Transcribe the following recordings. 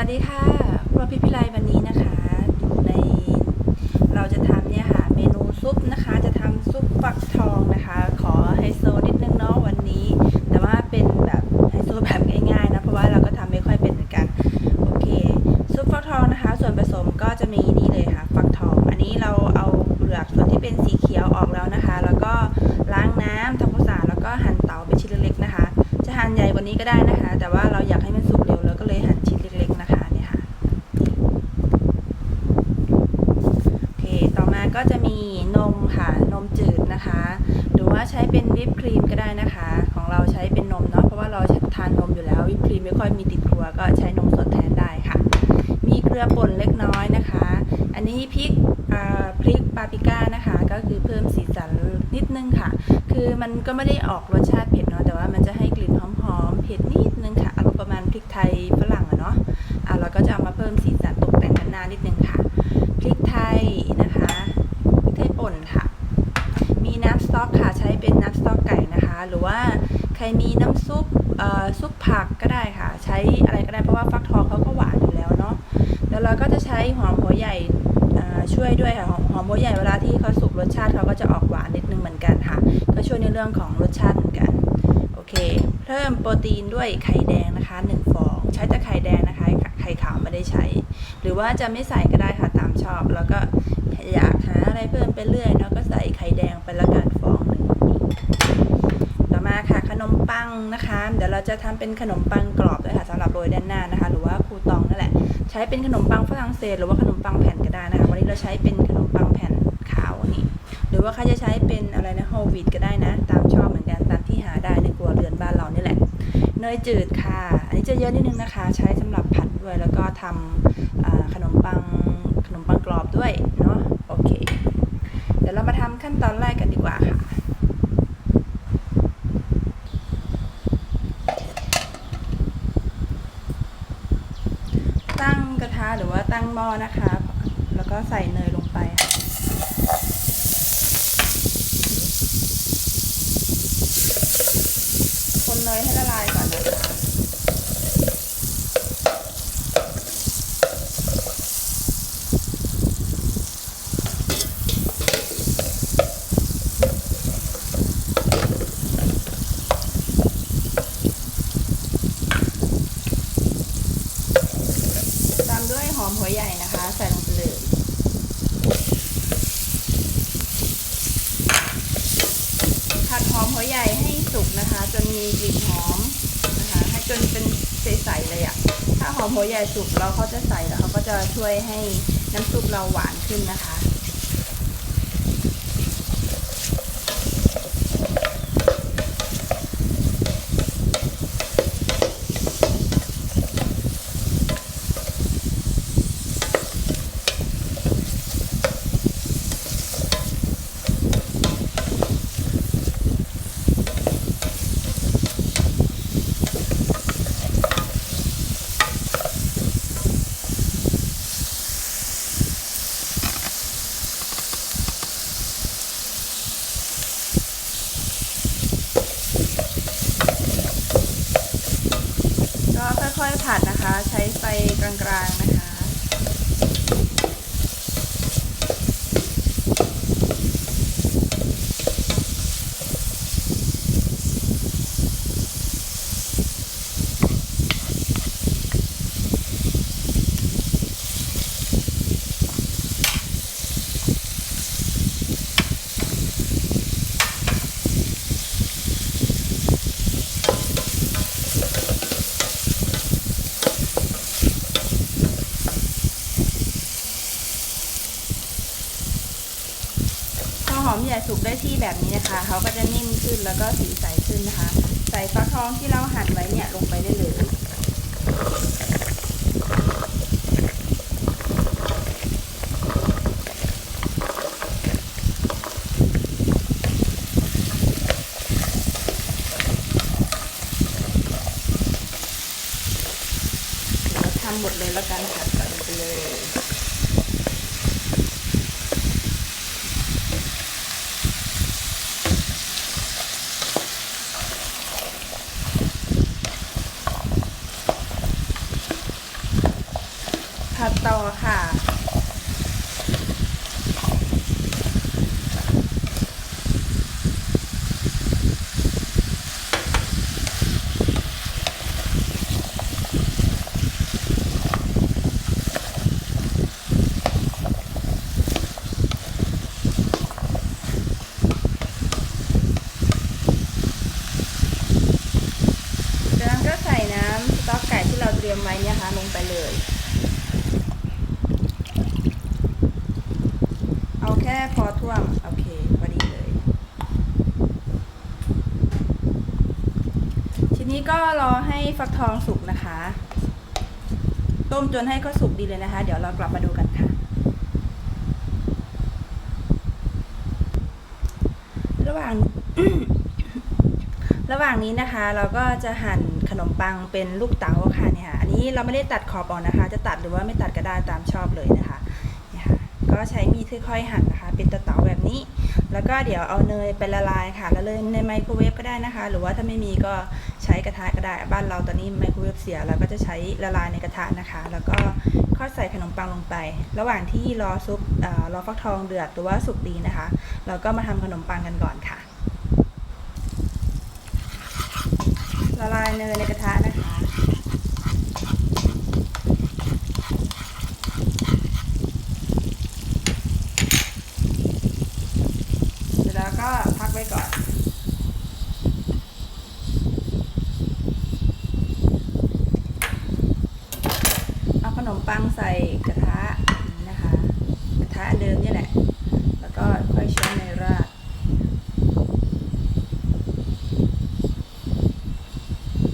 วัสดีค่ะครัวพี่พิไลวันนี้นะคะอยู่ในเราจะทำเนี่ยค่ะ เมนูซุปนะคะ จะทำซุปฟักทองนะคะ ขอไฮโซนิดนึงเนาะวันนี้ แต่ว่าเป็นแบบไฮโซแบบง่ายๆนะ เพราะว่าเราก็ทำไม่ค่อยเป็นเหมือนกัน โอเค ซุปฟักทองนะคะ ส่วนผสมก็จะมีนี่เลยค่ะ ฟักทอง อันนี้เราเอาเปลือกส่วนที่เป็นสีเขียวออกแล้วนะคะ แล้วก็ล้างน้ำทำความสะอาดแล้วก็หั่นเตาเป็นชิ้นเล็กๆนะคะ จะหั่นใหญ่กว่านี้ก็ได้นะคะ แต่ว่าเราอยากให้มันสุกเร็วเราก็เลยหั่นชิ้นเล็กๆนะคะเนี่ยค่ะ โอเค ต่อมา ก็จะมีนมค่ะ นมจืดนะคะ หรือว่าใช้เป็นวิปครีมก็ได้นะคะ ของเราใช้เป็นนมเนาะเพราะว่าเราทานนมอยู่แล้ววิปครีมไม่ค่อยมีติดครัวก็ใช้นมสดแทนได้ค่ะ มีเกลือป่นเล็กน้อยนะคะ อันนี้พริกพริกปาปิก้านะคะ ก็คือเพิ่มสีสันนิดนึงค่ะ คือมันก็ไม่ได้ออกรสชาติเผ็ดเนาะแต่ว่ามันจะให้กลิ่นหอมๆเผ็ดนิดนึงค่ะอารมณ์ประมาณพริกไทย เป็นน้ำสต๊อกไก่นะคะ หรือว่าใครมีน้ำซุปซุปผักก็ได้ค่ะ ใช้อะไรก็ได้เพราะว่าฟักทองเขาก็หวานอยู่แล้วเนาะแล้วเราก็จะใช้หอมหัวใหญ่ช่วยด้วยค่ะหอมหัวใหญ่เวลาที่เขาสุกรสชาติเขาก็จะออกหวานนิดนึงเหมือนกันค่ะ ก็ช่วยในเรื่องของรสชาติเหมือนกันโอเค เพิ่มโปรตีนด้วยไข่แดงนะคะ1ฟอง ใช้แต่ไข่แดงนะคะไข่ขาวไม่ได้ใช้ หรือว่าจะไม่ใส่ก็ได้ค่ะตามชอบ แล้วก็อยากหาอะไรเพิ่มไปเรื่อยเนาะก็ใส่ไข่แดงไปละกันฟองน มาค่ะขนมปังนะคะ เดี๋ยวเราจะทำเป็นขนมปังกรอบด้วยค่ะสำหรับโรยด้านหน้านะคะ หรือว่าครูตองนั่นแหละ ใช้เป็นขนมปังฝรั่งเศสหรือว่าขนมปังแผ่นก็ได้นะคะ วันนี้เราใช้เป็นขนมปังแผ่นขาวนี่ หรือว่าใครจะใช้เป็นอะไรนะโฮลวีตก็ได้นะ ตามชอบเหมือนกันตามที่หาได้ในครัวเรือนบ้านเรานี่แหละ เนยจืดค่ะ อันนี้จะเยอะนิดนึงนะคะ ใช้สำหรับผัดด้วยแล้วก็ทำอ่าขนมปังขนมปังกรอบด้วยเนาะ โอเค เดี๋ยวเรามาทำขั้นตอนแรกกันดีกว่าค่ะ ตั้ง กระทะหรือว่าตั้งหม้อนะคะ แล้วก็ใส่เนยลงไปค่ะคนเนยให้ละลายก่อนนะคะ ตามด้วยหอมหัวใหญ่นะคะ ใส่ลงไปเลย ผัดหอมหัวใหญ่ให้สุกนะคะ จน มีกลิ่นหอมนะคะให้จนเป็นใสๆเลยอะ่ะ ถ้าหอมหัวใหญ่สุกเราเขาจะใส่แล้วเขาก็จะช่วยให้น้ำซุปเราหวานขึ้นนะคะ ก็ค่อยๆผัดนะคะ ใช้ไฟกลางๆนะคะ พอหอมใหญ่สุกได้ที่แบบนี้นะ คะเขาก็จะนิ่มขึ้นแล้วก็สีใสขึ้นนะคะ ใส่ฟักทองที่เราหั่นไว้เนี่ยลงไปได้เลย เดี๋ยวทำหมดเลยแล้วกันค่ะใส่ลงไปเลย ผัดต่อค่ะ จากนั้นก็ใส่น้ำสต๊อกไก่ที่เราเตรียมไว้เนี่ยค่ะลงไปเลย เอาแค่พอท่วม โอเคพอดีเลย ที นี้ก็รอให้ฟักทองสุกนะคะ ต้มจนให้เขาสุกดีเลยนะคะ เดี๋ยวเรากลับมาดูกันค่ะ ระหว่าง ระหว่างนี้นะคะ เราก็จะหั่นขนมปังเป็นลูกเต๋าค่ะเนี่ยค่ะอันนี้เราไม่ได้ตัดขอบออกนะคะ จะตัดหรือว่าไม่ตัดก็ได้ตามชอบเลยนะคะเนี่ยค่ะก็ใช้มีดค่อยๆหั่นนะคะ เป็นตะเต๋าแบบนี้ แล้วก็เดี๋ยวเอาเนยไปละลายค่ะละเลยในไมโครเวฟก็ได้นะคะ หรือว่าถ้าไม่มีก็ ใช้กระทะก็ได้ บ้านเราตอนนี้ไมโครเวฟเสียเราก็จะใช้ละลายในกระทะนะคะ แล้วก็ค่อยใส่ขนมปังลงไป ระหว่างที่รอซุปเอ่อรอฟักทองเดือดหรือว่าสุกดีนะคะ เราก็มาทำขนมปังกันก่อนค่ะ ละลายเนยในกระทะนะคะ เสร็จแล้วก็พักไว้ก่อน เอาขนมปังใส่ กระทะนี้นะคะ กระทะเดิมนี่แหละ แล้วก็ค่อยใช้เนยราด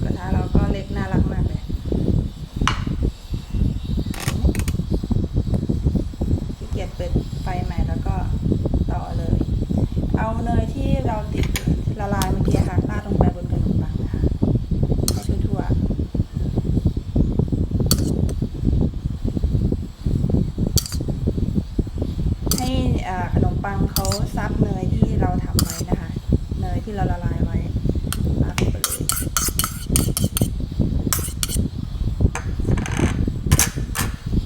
กระทะเราก็เล็กน่ารักมากเลยขี้เกียจเปิดไฟใหม่แล้วก็ต่อเลย เอาเนยที่เราติดละลายเมื่อกี้ค่ะราดลงไปบนขนมปังนะคะให้ทั่วๆให้อ่าขนม ปังเขาซับเนยที่เราทำไว้นะคะ เนยที่เราละลายไว้ราดลงไปเลย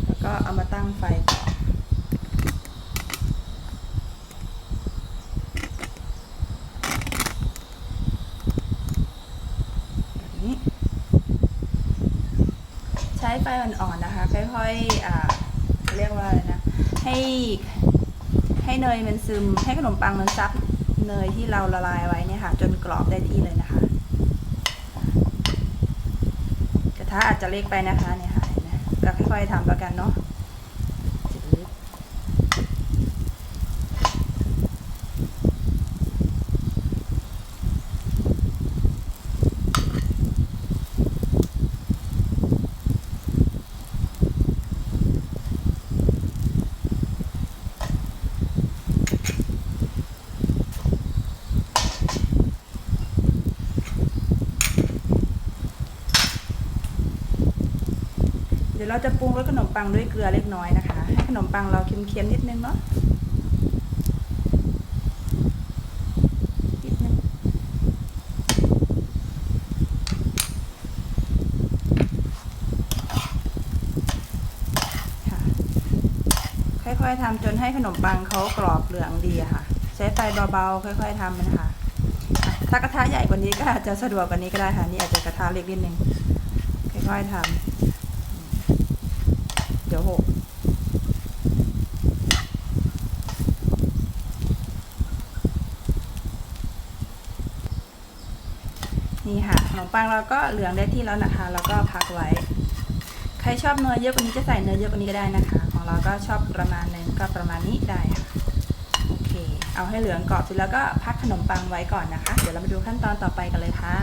แล้วก็เอามาตั้งไฟต่อนี้ใช้ไฟอ่อนๆนะคะ ค่อยๆอ่าเรียกว่าอะไรนะ ให้ ยมันซึมให้ขนมปังมันซับเนยที่เราละลายไว้เนี่ยค่ะ จนกรอบได้ที่เลยนะคะ กระทะอาจจะเล็กไปนะคะเนี่ยค่ะก็ค่อยๆทำแล้วกันเนาะ เดี๋ยวเราจะปรุงรสขนมปังด้วยเกลือเล็กน้อยนะคะ ให้ขนมปังเราเค็มๆนิดนึงเนาะค่อยๆทำจนให้ขนมปังเขากรอบเหลืองดีค่ะ ใช้ไฟเบาๆค่อย ๆทำนะคะอะถ้ากระทะใหญ่กว่านี้ก็อาจจะสะดวกกว่านี้ก็ได้ค่ะนี่อาจจะกระทะเล็กนิดนึงค่อยๆทำ เดี๋ยวหก นี่ค่ะขนมปังเราก็เหลืองได้ที่แล้วนะคะ แล้วก็พักไว้ ใครชอบเนยเยอะกว่านี้จะใส่เนยเยอะกว่านี้ก็ได้นะคะ ของเราก็ชอบประมาณนึงก็ประมาณนี้ได้ค่ะโอเค เอาให้เหลืองกรอบเสร็จแล้วก็พักขนมปังไว้ก่อนนะคะ เดี๋ยวเรามาดูขั้นตอนต่อไปกันเลยค่ะ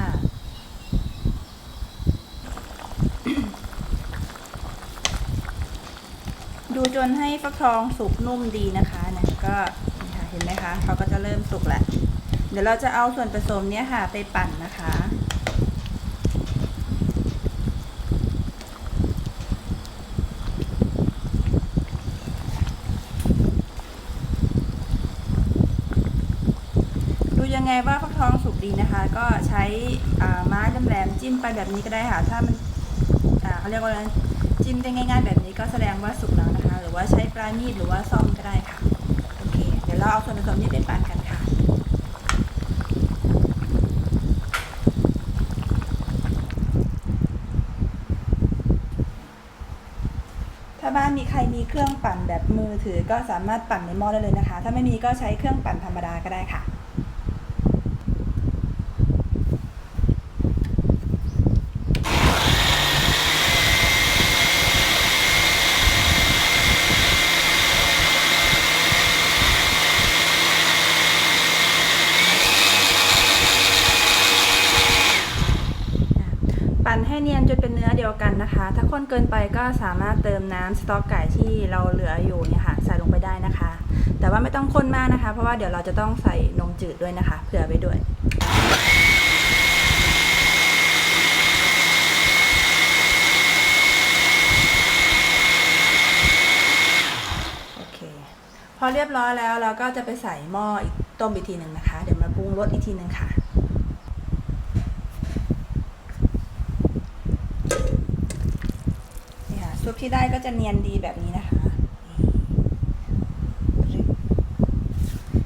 ดูจนให้ฟักทองสุกนุ่มดีนะคะเนี่ยก็เห็นไหมคะเขาก็จะเริ่มสุกแล้ว เดี๋ยวเราจะเอาส่วนผสมเนี้ยค่ะไปปั่นนะคะ ดูยังไงว่าฟักทองสุกดีนะคะ ก็ใช้อ่าไม้แหลมจิ้มไปแบบนี้ก็ได้ค่ะ ถ้ามันเขาเรียกว่าจิ้มได้ง่าย ๆ แบบนี้ก็แสดงว่าสุกแล้วนะคะ หรือว่าใช้ปลายมีดหรือว่าซ่อมก็ได้ค่ะ โอเค เดี๋ยวเราเอาส่วนผสมนี้ไปปั่นกันค่ะ ถ้า บ้านมีใครมีเครื่องปั่นแบบมือถือก็สามารถปั่นในหม้อได้เลยนะคะ ถ้าไม่มีก็ใช้เครื่องปั่นธรรมดาก็ได้ค่ะ ปั่นให้เนียนจนเป็นเนื้อเดียวกันนะคะ ถ้าข้นเกินไปก็สามารถเติมน้ำสต๊อกไก่ที่เราเหลืออยู่เนี่ยค่ะใส่ลงไปได้นะคะ แต่ว่าไม่ต้องข้นมากนะคะ เพราะว่าเดี๋ยวเราจะต้องใส่นมจืดด้วยนะคะเผื่อไปด้วยโอเคพอเรียบร้อยแล้วเราก็จะไปใส่หม้ออีกต้มอีกทีหนึ่งนะคะ เดี๋ยวมาปรุงรสอีกทีหนึ่งค่ะ นี่ค่ะซุป ที่ได้ก็จะเนียนดีแบบนี้นะคะ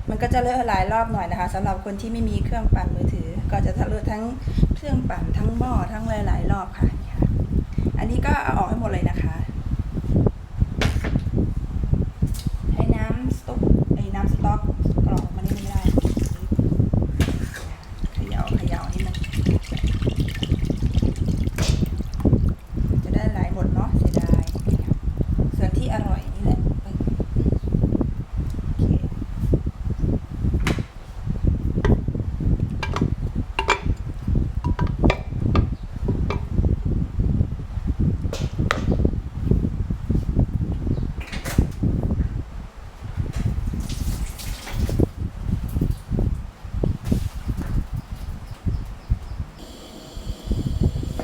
มันก็จะเลอะหลายรอบหน่อยนะคะสำหรับคนที่ไม่มีเครื่องปั่นมือถือ ก็จะเลอะทั้งเครื่องปั่นทั้งหม้อทั้งหลายๆรอบค่ะ อันนี้ก็เอาออกให้หมดเลยนะคะ ให้น้ำสต๊อกไอ้น้ำสต๊อกกรอกมานี่ไม่ได้เขย่าเขย่านี่มัน จะได้หลายหมดเนาะเสียดายส่วนที่อร่อยนี่แหละปึ๊บโอเค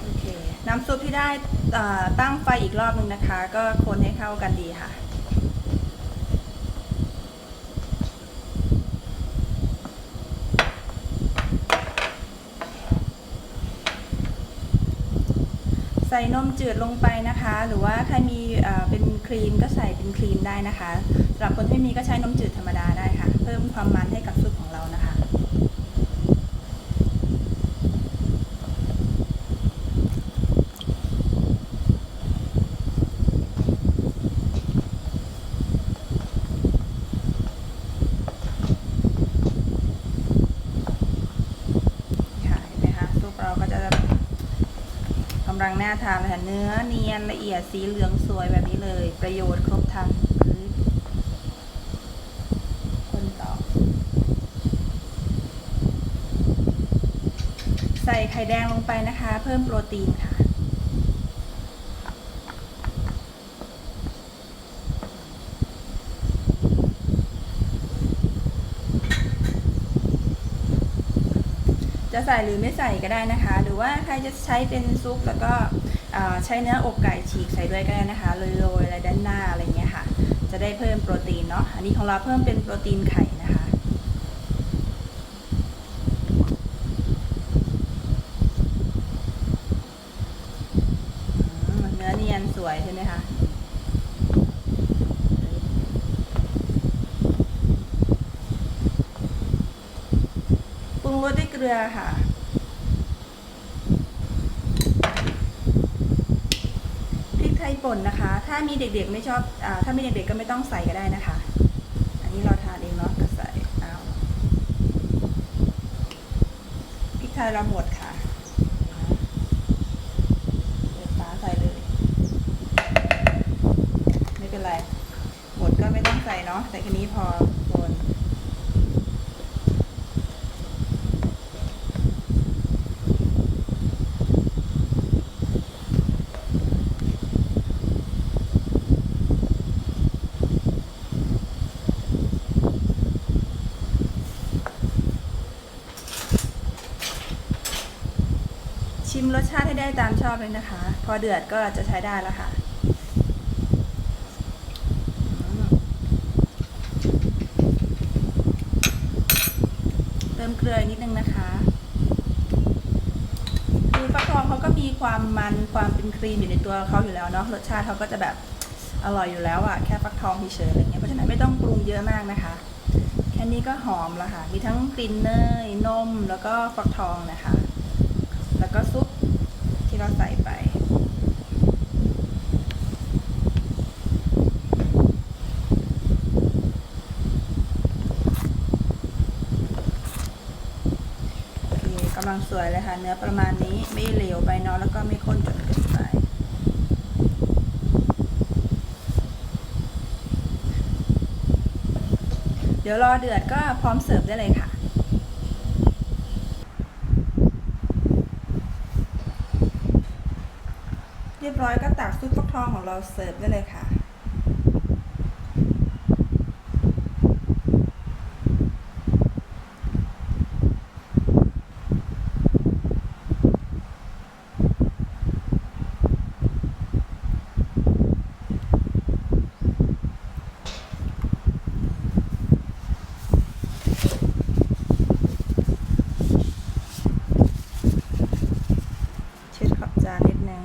โอเค น้ำซุปที่ได้เอ่อ ตั้งไฟอีกรอบหนึ่งนะคะ ก็คนให้เข้ากันดีค่ะ ใส่นมจืดลงไปนะคะ หรือว่าใครมีเป็นครีมก็ใส่เป็นครีมได้นะคะสำหรับคนที่ไม่มีก็ใช้นมจืดธรรมดาได้ค่ะ เพิ่มความมันให้กับซุปของเรานะคะเห็นไหมคะซุปเราก็จะกำลังน่า ทานเลยค่ะเนื้อเนียนละเอียดสีเหลืองสวยแบบนี้เลย ประโยชน์ครบทรันคือคนต่อ ใส่ไข่แดงลงไปนะคะ เพิ่มโปรตีนค่ะ จะใส่หรือไม่ใส่ก็ได้นะคะ หรือว่าใครจะใช้เป็นซุปแล้วก็ ใช้เนื้ออกไก่ฉีกใส่ด้วยก็ได้นะคะโรยๆอะไรด้านหน้าอะไรเงี้ยค่ะ จะได้เพิ่มโปรตีนเนาะอันนี้ของเราเพิ่มเป็นโปรตีนไข่นะคะ เนื้อเนียนสวยใช่ไหมคะปรุงรสด้วยเกลือค่ะ พริกไทย ป่นนะคะ ถ้ามีเด็กๆไม่ชอบอถ้ามีเด็กๆก็ไม่ต้องใส่ก็ได้นะคะ อันนี้เราทานเองเนาะก็ใส่เอาพริกไทยเราหมดค่ะเปิดฝาใส่เลย ไม่เป็นไร หมดก็ไม่ต้องใส่เนาะ ใส่แค่นี้พอ คนชิมรสชาติให้ได้ตามชอบเลยนะคะ พอเดือดก็จะใช้ได้แล้วค่ะเติมเกลือนิดนึงนะคะคือฟักททองเขาก็มีความมันความเป็นครีมอยู่ในตัวเขาอยู่แล้วเนาะรสชาติเขาก็จะแบบอร่อยอยู่แล้วอะแค่ฟักทองเฉยๆอะไรเงี้ยเพราะฉะนั้นไม่ต้องปรุงเยอะมากนะคะ แค่นี้ก็หอมแล้วค่ะ มีทั้งกลิ่นเนยนมแล้วก็ฟักทองนะคะ แล้วก็ซุป ที่เราใส่ไป กำลังสวยเลยค่ะ เนื้อประมาณนี้ไม่เหลวไปเนาะแล้วก็ไม่ข้นจนเกินไปเดี๋ยวรอเดือดก็พร้อมเสิร์ฟได้เลยค่ะ เร้อยก็ตักซุปฟักทองของเราเสิร์ฟได้เลยค่ะ เช็ดขอบจานนิดนึง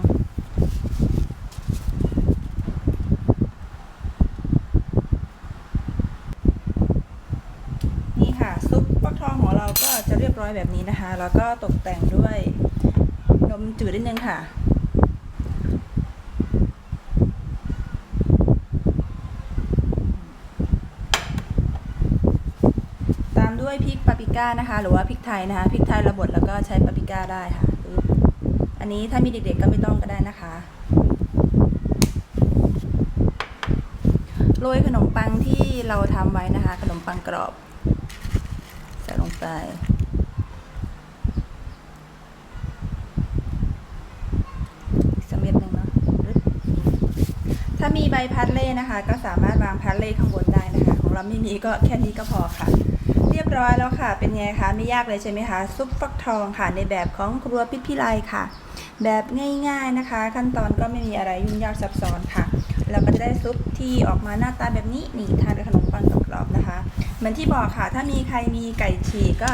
นี่ค่ะ ซุปฟักทองของเราก็จะเรียบร้ อยแบบนี้นะคะ แล้วก็ตกแต่งด้วยนมจืดนิดนึงค่ะตามด้วยพริกปาปริก้านะคะ หรือว่าพริกไทยนะคะพริกไทยระบดแล้วก็ใช้ปาปริก้าได้ค่ะ อันนี้ถ้ามีเด็กๆก็ไม่ต้องก็ได้นะคะโรยขนมปังที่เราทำไว้นะคะ ขนมปังกรอบ ใส่ลงไปอีกสักเม็ดหนึ่งเนาะปึ๊บถ้า มีใบพัดเล่นะคะ ก็สามารถวางพัดเล่ข้างบนได้นะคะ ของเราไม่มีก็แค่นี้ก็พอค่ะ เรียบร้อยแล้วค่ะ เป็นไงคะไม่ยากเลยใช่ไหมคะซุปฟักทองค่ะ ในแบบของครัวพิพิไลค่ะ แบบง่ายๆนะคะ ขั้นตอนก็ไม่มีอะไรยุ่งยากซับซ้อนค่ะเราก็จะได้ซุปที่ออกมาหน้าตาแบบนี้นี่ทานกับขนมปังกรอบๆนะคะเหมือนที่บอกค่ะ ถ้ามีใครมีไก่ฉีกก็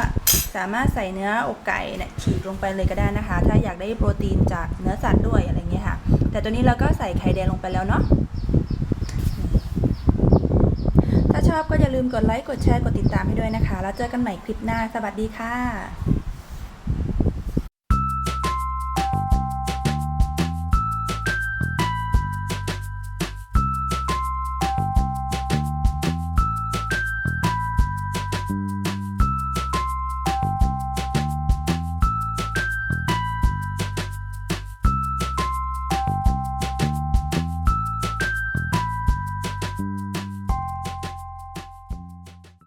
สามารถใส่เนื้ออกไก่เนี่ยฉีกลงไปเลยก็ได้นะคะ ถ้าอยากได้โปรตีนจากเนื้อสัตว์ด้วยอะไรเงี้ยค่ะ แต่ตัวนี้เราก็ใส่ไข่แดงลงไปแล้วเนาะ ถ้า ชอบก็อย่าลืมกดไลค์ กดแชร์ กดติดตามให้ด้วยนะคะ แล้วเจอกันใหม่คลิปหน้า สวัสดีค่ะ